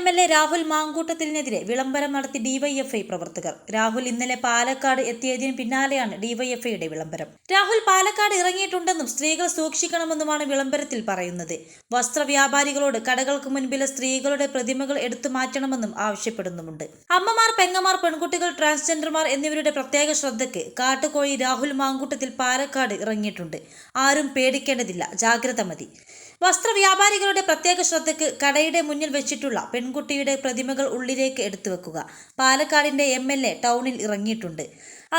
M L A Rahul മാങ്കൂട്ടത്തിനെതിരെ വിളംബരം നടത്തി ഡിവൈഎഫ്ഐ പ്രവർത്തകർ. രാഹുൽ ഇന്നലെ പാലക്കാട് എത്തിയതിന് പിന്നാലെയാണ് ഡിവൈഎഫ്ഐയുടെ വിളംബരം. രാഹുൽ പാലക്കാട് ഇറങ്ങിയിട്ടുണ്ടെന്നും സ്ത്രീകൾ സൂക്ഷിക്കണമെന്നുമാണ് വിളംബരത്തിൽ പറയുന്നത്. വസ്ത്രവ്യാപാരികളോട് കടകൾക്ക് മുൻപിലെ സ്ത്രീകളുടെ പ്രതിമകൾ എടുത്തു മാറ്റണമെന്നും ആവശ്യപ്പെടുന്നുമുണ്ട്. അമ്മമാർ പെങ്ങമാർ പെൺകുട്ടികൾ ട്രാൻസ്ജെൻഡർമാർ എന്നിവരുടെ പ്രത്യേക ശ്രദ്ധയ്ക്ക് കാട്ടുകോഴി രാഹുൽ മാങ്കൂട്ടത്തിൽ പാലക്കാട് ഇറങ്ങിയിട്ടുണ്ട്. ആരും പേടിക്കേണ്ടതില്ല. ജാഗ്രത മതി. വസ്ത്രവ്യാപാരികളുടെ പ്രത്യേക ശ്രദ്ധയ്ക്ക് കടയുടെ മുന്നിൽ വെച്ചിട്ടുള്ള പെൺകുട്ടിയുടെ പ്രതിമകൾ ഉള്ളിലേക്ക് എടുത്തു വെക്കുക പാലക്കാടിന്റെ എം എൽ എ ടൗണിൽ ഇറങ്ങിയിട്ടുണ്ട്.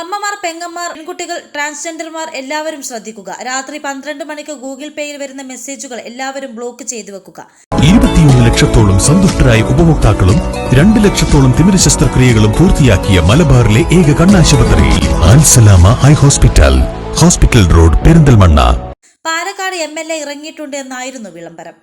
അമ്മമാർ പെങ്ങന്മാർ പെൺകുട്ടികൾ ട്രാൻസ്ജെൻഡർമാർ എല്ലാവരും ശ്രദ്ധിക്കുക. രാത്രി പന്ത്രണ്ട് മണിക്ക് ഗൂഗിൾ പേയിൽ വരുന്ന മെസ്സേജുകൾ എല്ലാവരും ബ്ലോക്ക് ചെയ്തു വെക്കുക. ഇരുപത്തിയൊന്ന് ലക്ഷത്തോളം സന്തുഷ്ടരായ ഉപഭോക്താക്കളും രണ്ട് ലക്ഷത്തോളം തിമിര ശസ്ത്രക്രിയകളും പൂർത്തിയാക്കിയ മലബാറിലെ ഏക കണ്ണാശുപത്രി ആൻസലാമ eye hospital. Hospital road Perinthalmanna. Palakkad M L A ഇറങ്ങിയിട്ടുണ്ട് എന്നായിരുന്നു വിളംബരം.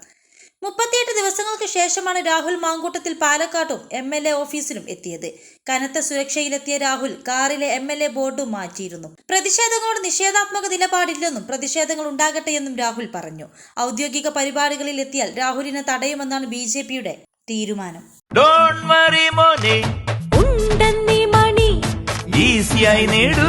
മുപ്പത്തിയെട്ട് ദിവസങ്ങൾക്ക് ശേഷമാണ് രാഹുൽ മാങ്കൂട്ടത്തിൽ പാലക്കാട്ടും എം എൽ എ ഓഫീസിലും എത്തിയത്. കനത്ത സുരക്ഷയിലെത്തിയ രാഹുൽ കാറിലെ എം എൽ എ ബോർഡും മാറ്റിയിരുന്നു. പ്രതിഷേധങ്ങളോട് നിഷേധാത്മക നിലപാടില്ലെന്നും പ്രതിഷേധങ്ങൾ ഉണ്ടാകട്ടെ എന്നും രാഹുൽ പറഞ്ഞു. ഔദ്യോഗിക പരിപാടികളിൽ എത്തിയാൽ രാഹുലിനെ തടയുമെന്നാണ് ബി ജെ പിയുടെ തീരുമാനം. ഡോണ്ട് വറി മോനെ. ഉണ്ടെന്നീ മണി. ഈസിയായി നേടൂ.